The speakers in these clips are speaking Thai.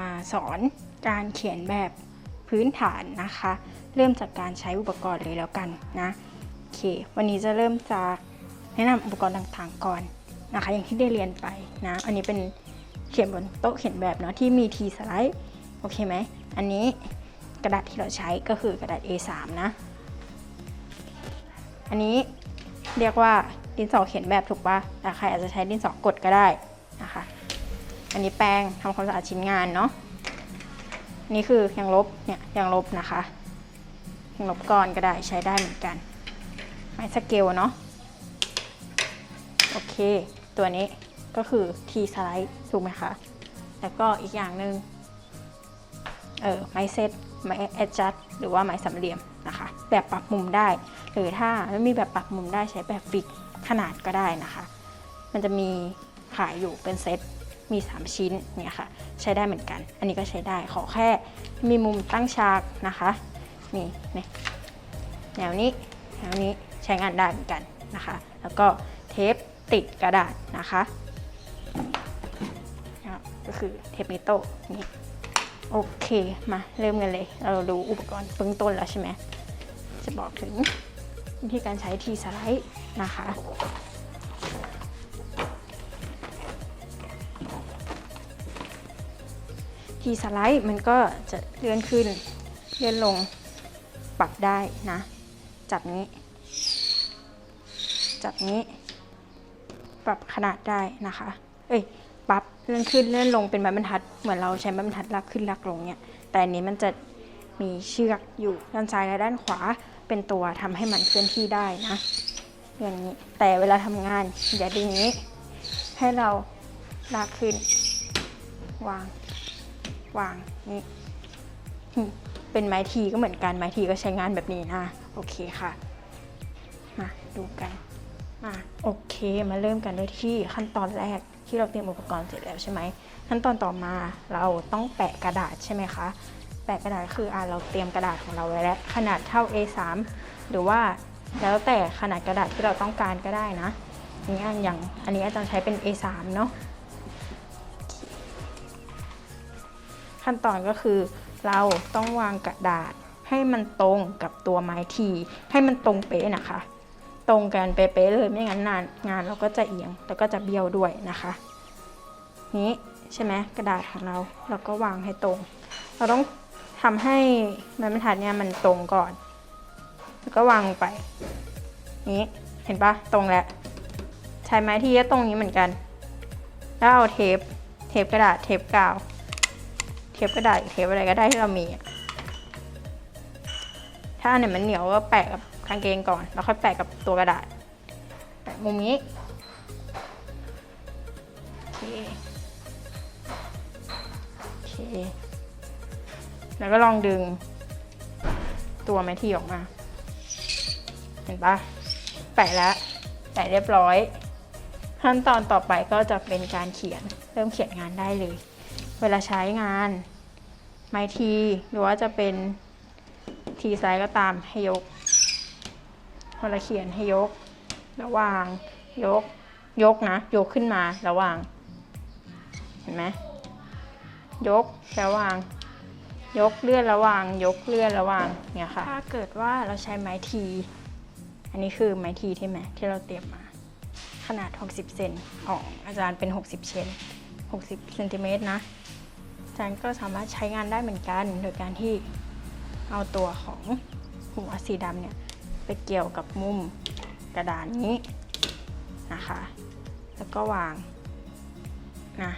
มาสอนการเขียนแบบพื้นฐานนะคะ เริ่มจากการใช้อุปกรณ์เลยแล้วกันนะโอเค วันนี้จะเริ่มจากแนะนำอุปกรณ์ต่างๆก่อนนะคะ อย่างที่ได้เรียนไปนะ อันนี้เป็นเขียนบนโต๊ะเขียนแบบเนาะที่มีทีสไลด์โอเคไหม อันนี้กระดาษที่เราใช้ก็คือกระดาษ A3 นะ อันนี้เรียกว่าดินสอเขียนแบบถูกป่ะแต่ใครอาจจะใช้ดินสอกดก็ได้นะคะ อันนี้แปรงทำความสะอาดชิ้นงานเนาะนี่คือยังลบเนี่ยยังลบนะคะยังลบก้อนก็ได้ใช้ได้เหมือนกันไม้สเกลเนาะโอเค ตัวนี้ก็คือทีสไลด์ถูกไหมคะแล้วก็อีกอย่างหนึ่งเออไม้เซตไม้แอดจัดหรือว่าไม้สามเหลี่ยมนะคะ แบบปรับมุมได้ หรือถ้าไม่มีแบบปรับมุมได้ใช้แบบฟิกขนาดก็ได้นะคะ มันจะมีขายอยู่เป็นเซต มี 3 ชิ้นเนี่ยค่ะใช้ได้เหมือนกัน อันนี้ก็ใช้ได้ขอแค่มีมุมตั้งฉากนะคะนี่นี่แนวนี้แนวนี้ใช้งานได้เหมือนกันนะคะ แล้วก็เทปติดกระดาษนะคะอะก็คือเทปนิโต้นี่โอเคมาเริ่มกันเลย เราดูอุปกรณ์เบื้องต้นแล้วใช่ไหมจะบอกถึงวิธีการใช้ทีสไลด์นะคะ ทีสไลด์มันก็จะเลื่อนขึ้นเลื่อนลงปรับได้นะ จับนี้ จับนี้ ปรับขนาดได้นะคะ เอ้ยปรับเลื่อนขึ้นเลื่อนลงเป็นไม้บรรทัด เหมือนเราใช้ไม้บรรทัดลากขึ้นลากลงเนี่ย แต่อันนี้มันจะมีเชือกอยู่ด้านซ้ายและด้านขวาเป็นตัวทำให้มันเคลื่อนที่ได้นะอย่างนี้แต่เวลาทำงานอย่าดึงนี้ ให้เราลากขึ้นวาง วางนี่เป็นไม้ทีก็เหมือนกันไม้ทีก็ใช้งานแบบนี้นะโอเคค่ะมาดูกันมาโอเคมาเริ่มกันด้วยที่ขั้นตอนแรกที่เราเตรียมอุปกรณ์เสร็จแล้วใช่ไหมขั้นตอนต่อมาเราต้องแปะกระดาษใช่ไหมคะแปะกระดาษคืออ่าเราเตรียมกระดาษของเราไว้แล้วขนาดเท่า A3 หรือว่าแล้วแต่ขนาดกระดาษที่เราต้องการก็ได้นะนี่อันอย่างอันนี้อาจารย์ใช้เป็น A3 เนาะ ขั้นตอนก็คือ เราต้องวางกระดาษให้มันตรงกับตัวไม้ที ให้มันตรงเป๊ะนะคะ ตรงกันเป๊ะเลยไม่งั้นนานงานเราก็จะเอียงแล้วก็จะเบี้ยวด้วยนะคะ นี้ใช่ไหมกระดาษของเราเราก็วางให้ตรง เราต้องทำให้ไม้บรรทัดเนี่ยมันตรงก่อน แล้วก็วางลงไป นี้เห็นปะตรงแล้วใช้ไม้ทีก็ตรงนี้เหมือนกัน แล้วเอาเทป เทปกระดาษเทปกาว เทปกระดาษเทปอะไรก็ได้ที่เรามี ถ้าอันไหนมันเหนียวก็แปะกับกางเกงก่อน แล้วค่อยแปะกับตัวกระดาษแปะมุมนี้โอเคโอเค แล้วก็ลองดึง ตัวไม้ทีออกมา เห็นปะแปะแล้ว แปะเรียบร้อยขั้นตอนต่อไปก็จะเป็นการเขียน เริ่มเขียนงานได้เลย เวลาใช้งาน ไม้ทีหรือว่าจะเป็นทีไซส์ก็ตามให้ยกเวลาเขียนให้ยก ระวางยกยกนะ ยกขึ้นมาระวาง เห็นไหมยกแล้ววาง ยกเลื่อนระวาง ยกเลื่อนระวางเนี่ยค่ะ ถ้าเกิดว่าเราใช้ไม้ที อันนี้คือไม้ทีที่ไหมที่เราเตรียมมา ขนาด 60 เซนของอาจารย์เป็น 60 เซน60 เซนติเมตรนะ อาจารย์ก็สามารถใช้งานได้เหมือนกัน โดยการที่เอาตัวของหัวสีดำเนี่ยไปเกี่ยวกับมุมกระดานนี้นะคะ แล้วก็วางนะ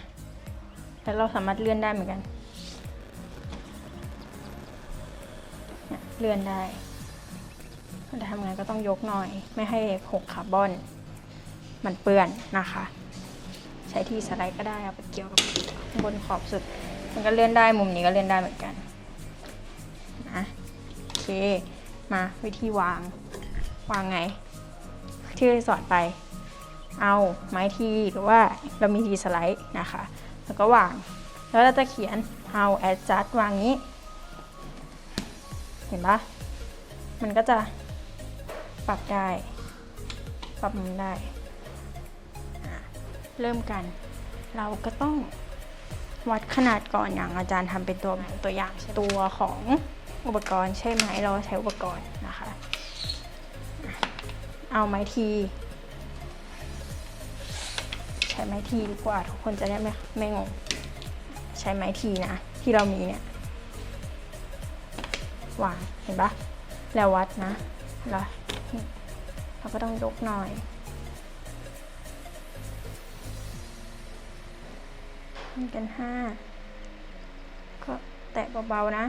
แล้วเราสามารถเลื่อนได้เหมือนกัน เลื่อนได้เวลาทำงานก็ต้องยกหน่อย ไม่ให้หกคาร์บอน มันเปื้อนนะคะ ใช้ที่สไลด์ก็ได้เอาไปเกี่ยวกับบนขอบสุด มันก็เลื่อนได้มุมนี้ก็เลื่อนได้เหมือนกันนะโอเคมาวิธีวาง วางไง ที่สอนไป เอาไม้ทีหรือว่าเรามีทีสไลด์นะคะ แล้วก็วาง แล้วเราจะเขียนเอา adjust วางนี้ เห็นปะมันก็จะปรับได้ ปรับมุมได้ เริ่มกัน เราก็ต้อง วัดขนาดก่อนอย่างอาจารย์ทำเป็นตัวตัวอย่างตัวของอุปกรณ์ใช่ไหมเราใช้อุปกรณ์นะคะ เอาไม้ทีใช้ไม้ทีดีกว่าทุกคนจะได้ไม่ไม่งงใช้ไม้ทีนะ ที่เรามีเนี่ยวางเห็นปะแล้ววัดนะแล้วเราก็ต้องยกหน่อย นี่กันห้าก็แตะเบาๆนะ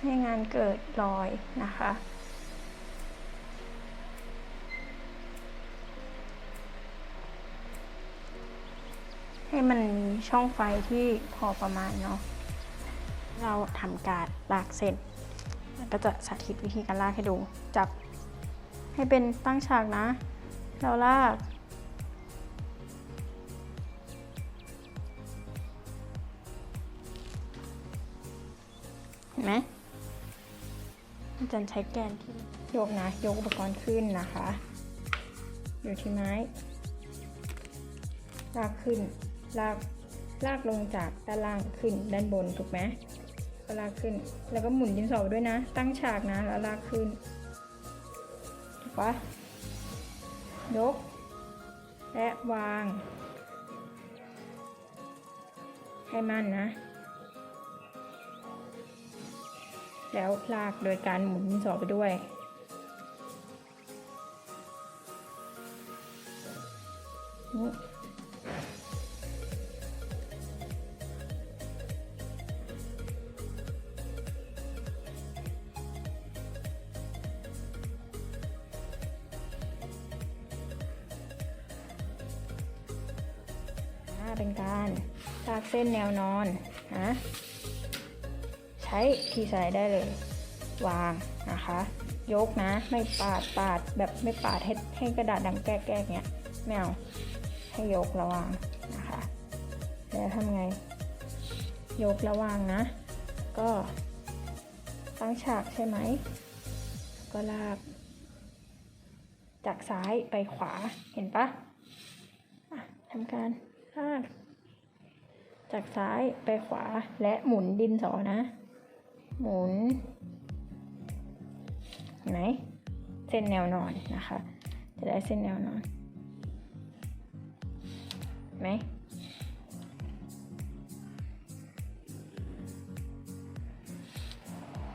ให้งานเกิดรอยนะคะให้มันมีช่องไฟที่พอประมาณเนาะ เราทำการลากเส้นแล้วก็จะสาธิตวิธีการลากให้ดู จับให้เป็นตั้งฉากนะ เราลาก ห็นไหมอาจารย์ใช้แกนที่ยกนะ ยกอุปกรณ์ขึ้นนะคะ อยู่ที่ไม้ ลากขึ้น ลาก ลากลงจากด้านล่างขึ้นด้านบนถูกไหมก็ลากขึ้น แล้วก็หมุนดินสอด้วยนะ ตั้งฉากนะ แล้วลากขึ้น ถูกปะยก และวาง ให้มั่นนะ แล้วลากโดยการหมุนดินสอไปด้วยนี่อ่าเป็นการลากเส้นแนวนอนนะ ช้ทีสไลด์ได้เลย วางนะคะ ยกนะ ไม่ปาดปาดแบบไม่ปาดให้ให้กระดาษดังแก้แก้เงี้ยไม่เอาให้ยกระวางนะคะ แล้วทำไง ยกระวางนะ ก็ตั้งฉากใช่ไหม ก็ลาก จากซ้ายไปขวาเห็นปะะทำการลากจากซ้ายไปขวาและหมุนดินสอนะ หมุนเห็นไหมเส้นแนวนอนนะคะ จะได้เส้นแนวนอนไหม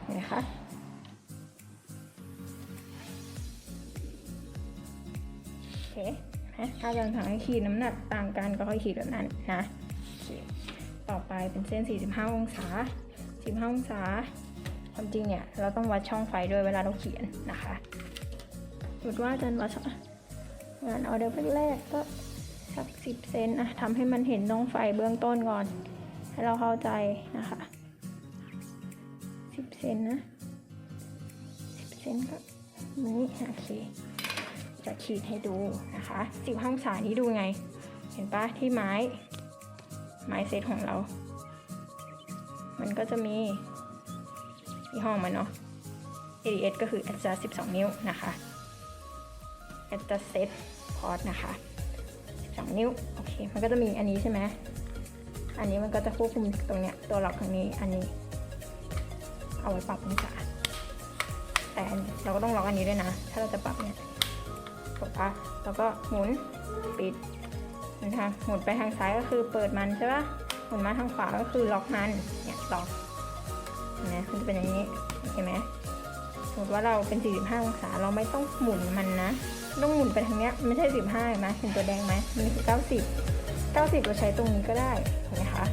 เห็นไหมคะโอเคนะถ้าเราสั่งให้ขีดน้ำหนักต่างกันก็ค่อยขีดแบบนั้นนะ ต่อไปเป็นเส้น 45 องศา 45องศา ความจริงเนี่ย เราต้องวัดช่องไฟด้วยเวลาเราเขียนนะคะสมมติว่าอาจารย์วัดงานออเดอร์แรกก็สัก 10 เซนนะทำให้มันเห็นช่องไฟเบื้องต้นก่อน ให้เราเข้าใจนะคะ 10 เซนนะ 10 เซนก็นี้โอเค จะขีดให้ดูนะคะสิบห้องศานี้ดูไง เห็นปะที่ไม้ ไม้เซตของเรา มันก็จะมียี่ห้อมันเนาะ ADS ก็คือ adjust 12 นิ้วนะคะ adjust set port นะคะ 12 นิ้ว โอเค มันก็จะมีอันนี้ใช่ไหมอันนี้มันก็จะควบคุมตรงเนี้ย ตัวล็อกตรงนี้ อันนี้ เอาไว้ปรับองศาแต่เราก็ต้องล็อกอันนี้ด้วยนะ ถ้าเราจะปรับเนี่ยถูกปะแล้วก็หมุน ปิดนะคะหมุนไปทางซ้ายก็คือเปิดมันใช่ปะ หมุนมาทางขวาก็คือล็อกมันเนี่ยล็อกนไหมมันจะเป็นอย่างนี้เห็นไหมสมมติว่าเราเป็น45องศาเราไม่ต้องหมุนมันนะต้องหมุนไปทางเนี้ยไม่ใช่15เห็นไหมเห็นตัวแดงไหมมันคือ 90 90 เราใช้ตรงนี้ก็ได้เห็นไหมคะ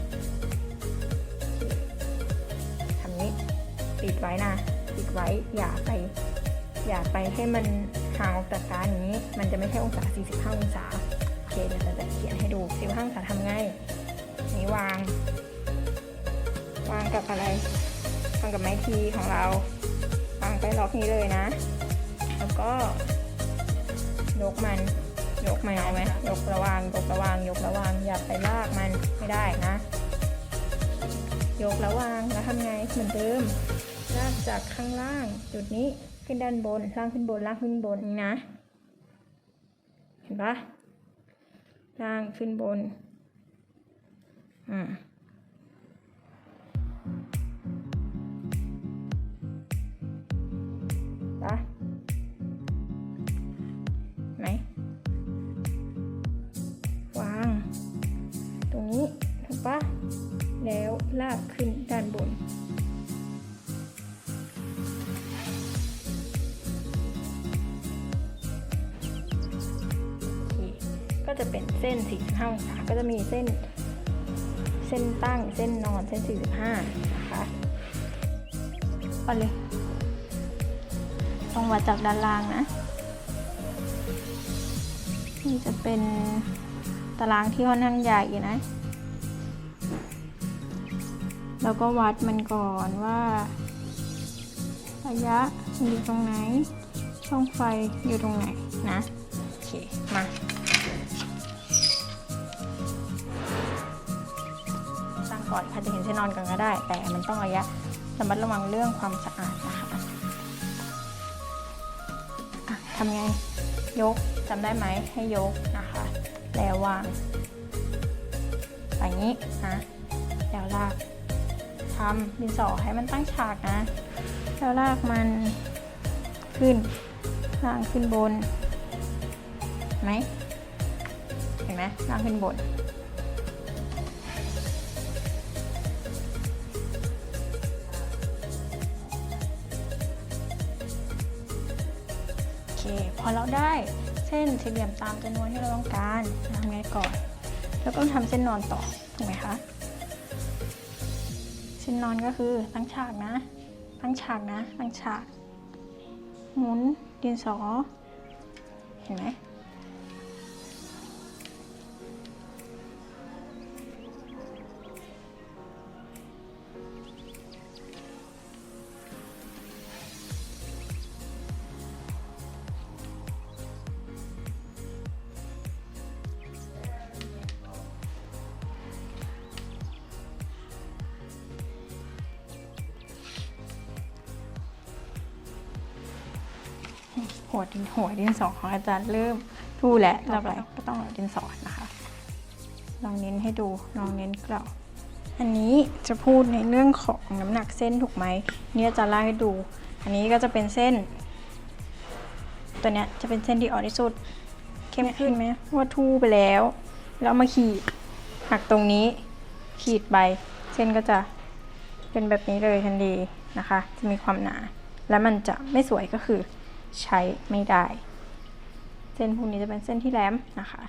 ทำนี้ปิดไว้นะปิดไว้อย่าไปอย่าไปให้มันห่างออกจากการนี้ มันจะไม่ใช่องศา 45 องศา โอเค เดี๋ยวจะเขียนให้ดู 45 องศาทำไง นี่วาง วางกับอะไรวางกับไม้ทีของเรา วางไปล็อกนี้เลยนะ แล้วก็ยกมันยกมันเอาไหมยกระวางยกระวางยกระวางอย่าไปลากมันไม่ได้นะ ยกระวางแล้วทำไงเหมือนเดิมลากจากข้างล่างจุดนี้ขึ้นด้านบนล่างขึ้นบนล่างขึ้นบนนี่นะ เห็นปะล่างขึ้นบน อืมปะไหมวาง ตรงนี้ถูกปะแล้วลากขึ้นด้านบนโอเคก็จะเป็นเส้น45องศาก็จะมีเส้น ส้นตั้ง เส้นนอน เส้น 45 นะคะไปเลยต้องวัดจากด้านล่างนะ นี่จะเป็นตารางที่ค่อนข้างใหญ่นะ แล้วก็วัดมันก่อนว่า ระยะอยู่ตรงไหน ช่องไฟอยู่ตรงไหนนะ ก่อน ค่ะจะเห็นเส้นอนกันก็ได้ แต่มันต้องระยะระมัดระวังเรื่องความสะอาดนะคะะทำไง ยกจำได้ไหมให้ยกนะคะ แล้ววางอย่างนี้นะแล้วลากทำดินสอให้มันตั้งฉากนะ แล้วลากมันขึ้นล่างขึ้นบนไหมเห็นไหมล่างขึ้นบน อเคพอเราได้เส้นสี่เหลี่ยมตามจำนวนที่เราต้องการทำไงก่อน แล้วก็ทำเส้นนอนต่อถูกไหมคะเส้นนอนก็คือตั้งฉากนะ ตั้งฉากนะ ตั้งฉาก หมุนดินสอ เห็นไหม หัวดินหัวดินสอของอาจารย์เริ่มรู้แล้วต่อไปก็ต้องเอาดินสอนะคะลองเน้นให้ดูลองเน้นกล่าวอันนี้จะพูดในเรื่องของน้ำหนักเส้นถูกไหมเนี่ยจะไล่ให้ดู อันนี้ก็จะเป็นเส้น ตัวเนี้ยจะเป็นเส้นที่อ่อนที่สุด เข้มขึ้นไหมว่าทูไปแล้ว แล้วเอามาขีดหักตรงนี้ขีดไปเส้นก็จะเป็นแบบนี้เลยทันทีนะคะ จะมีความหนา และมันจะไม่สวยก็คือ ใช้ไม่ได้ เส้นพวกนี้จะเป็นเส้นที่แหลมนะคะ